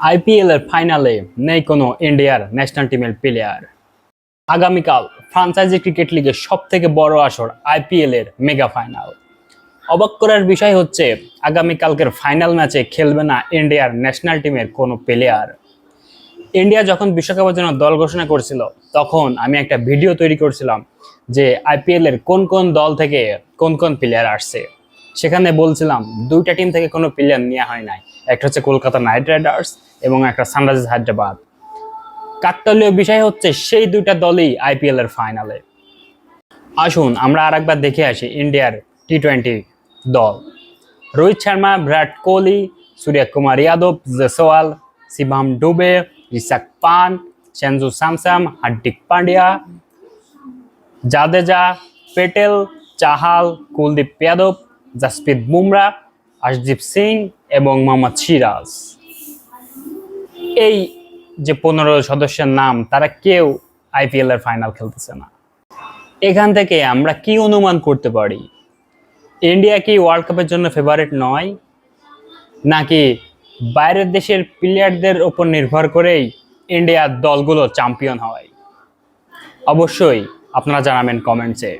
IPL এর ফাইনালে নেই কোনো ইন্ডিয়ার ন্যাশনাল টিমের প্লেয়ার আগামীকাল ফ্রাঞ্চাইজি ক্রিকেট লিগের সব থেকে বড় আসর আইপিএল এর মেগা ফাইনাল অবাক করার বিষয় হচ্ছে, আগামীকালকের ফাইনাল ম্যাচে খেলবে না ইন্ডিয়ার ন্যাশনাল টিমের কোনো প্লেয়ার ইন্ডিয়া যখন বিশ্বকাপের জন্য দল ঘোষণা করেছিল, তখন আমি একটা ভিডিও তৈরি করছিলাম যে আইপিএল এর কোন কোন দল থেকে কোন কোন প্লেয়ার আসছে। সেখানে বলছিলাম, দুইটা টিম থেকে কোনো প্লেয়ার নেওয়া হয় নাই। একটা হচ্ছে কলকাতা নাইট রাইডার্স এবং একটা সানরাইজার্স হায়দ্রাবাদ। কাকতালীয় বিষয় হচ্ছে সেই দুইটা দলই আইপিএল এর ফাইনালে। আসুন, আমরা আরেকবার দেখে আসি ইন্ডিয়ার টি টোয়েন্টি দল। রোহিত শর্মা, বিরাট কোহলি, সূর্য কুমার যাদব জেসওয়াল, শিবম ডুবে ঋষাক পান সেঞ্জু স্যামসাম হার্দিক পান্ডিয়া জাদেজা, পেটেল, চাহাল, কুলদীপ যাদব, জাসপ্রীত বুমরা, আশদীপ সিং এবং মোহাম্মদ সিরাজ। এই যে পনেরো সদস্যের নাম, তারা কেউ আইপিএল এর ফাইনাল খেলতেছে না। এখান থেকে আমরা কি অনুমান করতে পারি? ইন্ডিয়া কি ওয়ার্ল্ড কাপের জন্য ফেভারিট নয়? নাকি বাইরের দেশের প্লেয়ারদের ওপর নির্ভর করেই ইন্ডিয়ার দলগুলো চ্যাম্পিয়ন হয়? অবশ্যই আপনারা জানাবেন কমেন্টসে